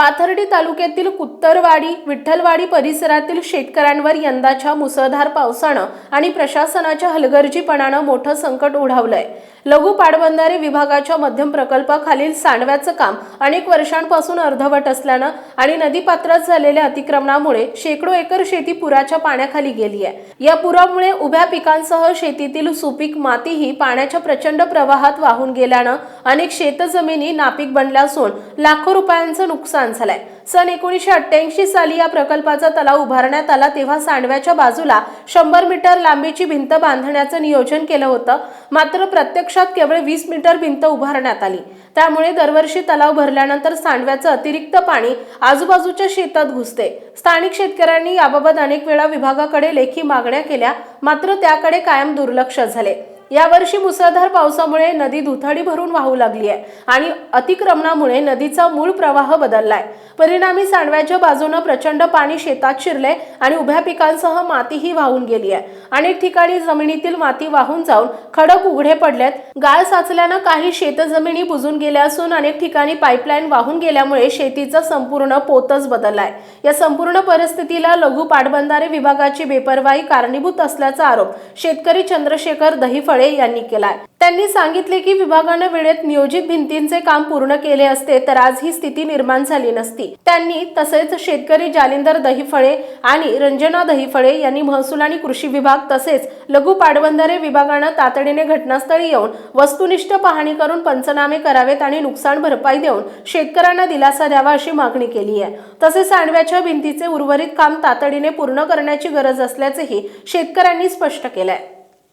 पाथर्डी तालुक्यातील कुत्तरवाडी विठ्ठलवाडी परिसरातील शेतकऱ्यांवर यंदाच्या मुसळधार पावसानं आणि प्रशासनाच्या हलगर्जीपणानं मोठं संकट ओढावलंय. लघु पाटबंधारे विभागाच्या मध्यम प्रकल्पाखालील सांडव्याचं काम अनेक वर्षांपासून अर्धवट असल्यानं आणि नदीपात्रात झालेल्या अतिक्रमणामुळे शेकडो एकर शेती पुराच्या पाण्याखाली गेली आहे या पुरामुळे उभ्या पिकांसह शेतीतील सुपीक मातीही पाण्याच्या प्रचंड प्रवाहात वाहून गेल्यानं अनेक शेतजमिनी नापीक बनल्या असून लाखो रुपयांचं नुकसान झालंय. सन एकोणीसशे अठ्ठ्याऐंशी साली या प्रकल्पाचा तलाव उभारण्यात आला तेव्हा सांडव्याच्या बाजूला शंभर मीटर लांबीची भिंत बांधण्याचं नियोजन केलं होतं. मात्र प्रत्यक्षात केवळ वीस मीटर भिंत उभारण्यात आली. त्यामुळे दरवर्षी तलाव भरल्यानंतर सांडव्याचं अतिरिक्त पाणी आजूबाजूच्या शेतात घुसते. स्थानिक शेतकऱ्यांनी याबाबत अनेक वेळा विभागाकडे लेखी मागण्या केल्या मात्र त्याकडे कायम दुर्लक्ष झाले. यावर्षी मुसळधार पावसामुळे नदी दुथडी भरून वाहू लागली आहे आणि अतिक्रमणामुळे नदीचा मूळ प्रवाह बदललाय. परिणामी सांडव्याच्या बाजूनं प्रचंड पाणी शेतात शिरले आणि उभ्या पिकांसह मातीही वाहून गेली आहे. अनेक ठिकाणी जमिनीतील माती वाहून जाऊन खडक उघडे पडलेत. गाळ साचल्यानं काही शेतजमिनी बुजून गेल्या असून अनेक ठिकाणी पाईपलाईन वाहून गेल्यामुळे शेतीचा संपूर्ण पोतच बदललाय. या संपूर्ण परिस्थितीला लघु पाटबंधारे विभागाची बेपरवाही कारणीभूत असल्याचा आरोप शेतकरी चंद्रशेखर दहिफळे यांनी केलाय. त्यांनी सांगितले की विभागानं वेळेत नियोजित भिंतींचे काम पूर्ण केले असते तर आज ही स्थिती निर्माण झाली नसती. त्यांनी तसेच शेतकरी जालिंदर दहिफळे आणि रंजना दहिफळे यांनी महसूल आणि कृषी विभाग तसेच लघु पाटबंधारे विभागानं तातडीने घटनास्थळी येऊन वस्तुनिष्ठ पाहणी करून पंचनामे करावेत आणि नुकसान भरपाई देऊन शेतकऱ्यांना दिलासा द्यावा अशी मागणी केली आहे. तसेच सांडव्याच्या भिंतीचे उर्वरित काम तातडीने पूर्ण करण्याची गरज असल्याचेही शेतकऱ्यांनी स्पष्ट केलंय.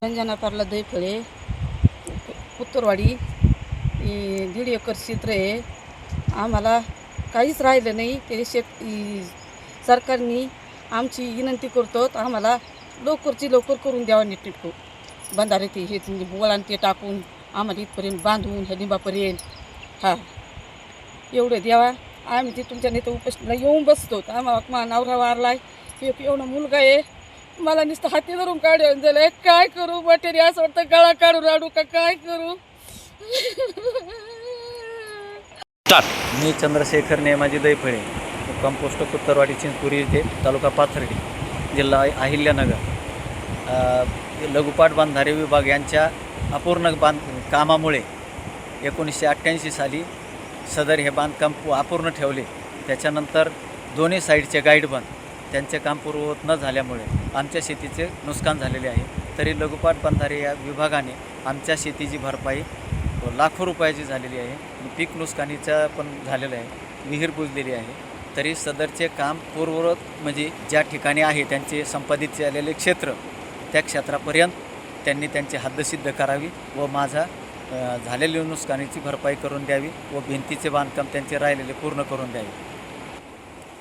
रंजना पार्ला दहीफळे उत्तरवाडी दीड एकर क्षेत्र आहे आम्हाला काहीच राहिलं नाही ते शेत सरकारनी सरकारने आमची विनंती करतो आम्हाला लवकरची लवकर करून द्यावा नीटनेटको बंधारे ते हे बोळान ते टाकून आम्हाला इथपर्यंत बांधून ह्या लिंबापर्यंत हा एवढं द्यावा आम्ही ते तुमच्या नेते उपस्थितीला येऊन बसतो आम्हाला नवरा वारलाय एक एवढा मुलगा आहे मला नुसतं हाती धरून काढून झालं काय करू? बटेरी असं वाटतं गळा काढून राडू का? काय करू? मी चंद्रशेखर नेमाजी दैफळे कंपोस्ट कुत्तरवाडी चिंचपुरी येथे तालुका पाथर्डी जिल्हा अहिल्यानगर. लघुपाट बांधारे विभाग यांच्या अपूर्ण बांध कामामुळे एकोणीसशे अठ्ठ्याऐंशी साली सदर हे बांधकाम अपूर्ण ठेवले. त्याच्यानंतर दोन्ही साईडचे गाईड बंद त्यांचे काम पूर्ववत न झाल्यामुळे आमच्या शेतीचे नुकसान झालेले आहे. तरी लघुपाट बंधारे या विभागाने आमच्या शेतीची भरपाई लाखो रुपयाची झालेली आहे. पीक नुकसानीचं पण झालेलं आहे. विहीर बुजलेली आहे. तरी सदरचे काम पूर्ववत म्हणजे ज्या ठिकाणी आहे त्यांचे संपादित झालेले क्षेत्र त्या क्षेत्रापर्यंत त्यांनी त्यांची हद्दसिद्ध करावी व माझा झालेली नुकसानीची भरपाई करून द्यावी व भिंतीचे बांधकाम त्यांचे राहिलेले पूर्ण करून द्यावे.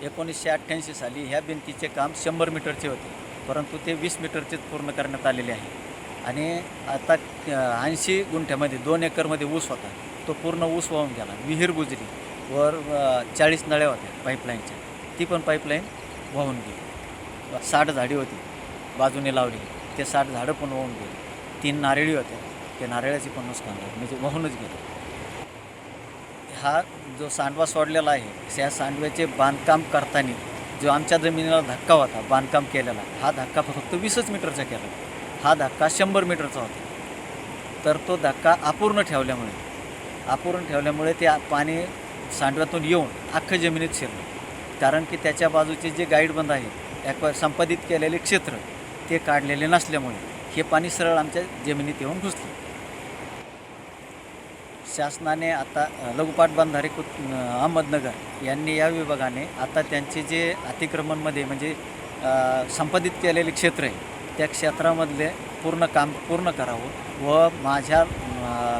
एकोणीसशे अठ्ठ्याऐंशी साली ह्या भिंतीचे काम शंभर मीटरचे होते. परंतु ते वीस मीटरचेच पूर्ण करण्यात आलेले आहे. आणि आता ऐंशी गुंठ्यामध्ये दोन एकरमध्ये ऊस होता. तो पूर्ण ऊस वाहून गेला. विहीर बुजली. वर चाळीस नळ्या होत्या पाईपलाईनच्या. ती पण पाईपलाईन वाहून गेली. साठ झाडी होती. बाजूने लावली. ते साठ झाडं पण वाहून गेली. तीन नारळी होत्या. ते नारळाची पण नुकसान झालं. म्हणजे वाहूनच गेलं. हा जो सांडवा सोडलेला आहे त्या सांडव्याचे बांधकाम करताना जो आमच्या जमिनीला धक्का होता बांधकाम केलेला हा धक्का फक्त वीसच मीटरचा केला. हा धक्का शंभर मीटरचा होता. तर तो धक्का अपूर्ण ठेवल्यामुळे अपूर्ण ठेवल्यामुळे ते पाणी सांडव्यातून येऊन अख्खं जमिनीत शिरलं. कारण की त्याच्या बाजूचे जे गाईडबंद आहे ॲक्वा संपादित केलेले क्षेत्र ते काढलेले नसल्यामुळे हे पाणी सरळ आमच्या जमिनीत येऊन घुसलं. शासनाने आता अ, लघुपाट बांधारे कुत अहमदनगर यांनी या विभागाने आता त्यांचे जे अतिक्रमणमध्ये म्हणजे संपादित केलेले क्षेत्र आहे त्या क्षेत्रामधले पूर्ण काम पूर्ण करावं व माझ्या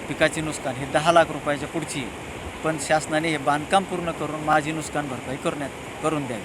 पिकाची नुकसान हे दहा लाख रुपयाच्या पुढची आहे. पण शासनाने हे बांधकाम पूर्ण करून माझी नुकसान भरपाई करण्यात करून द्यावी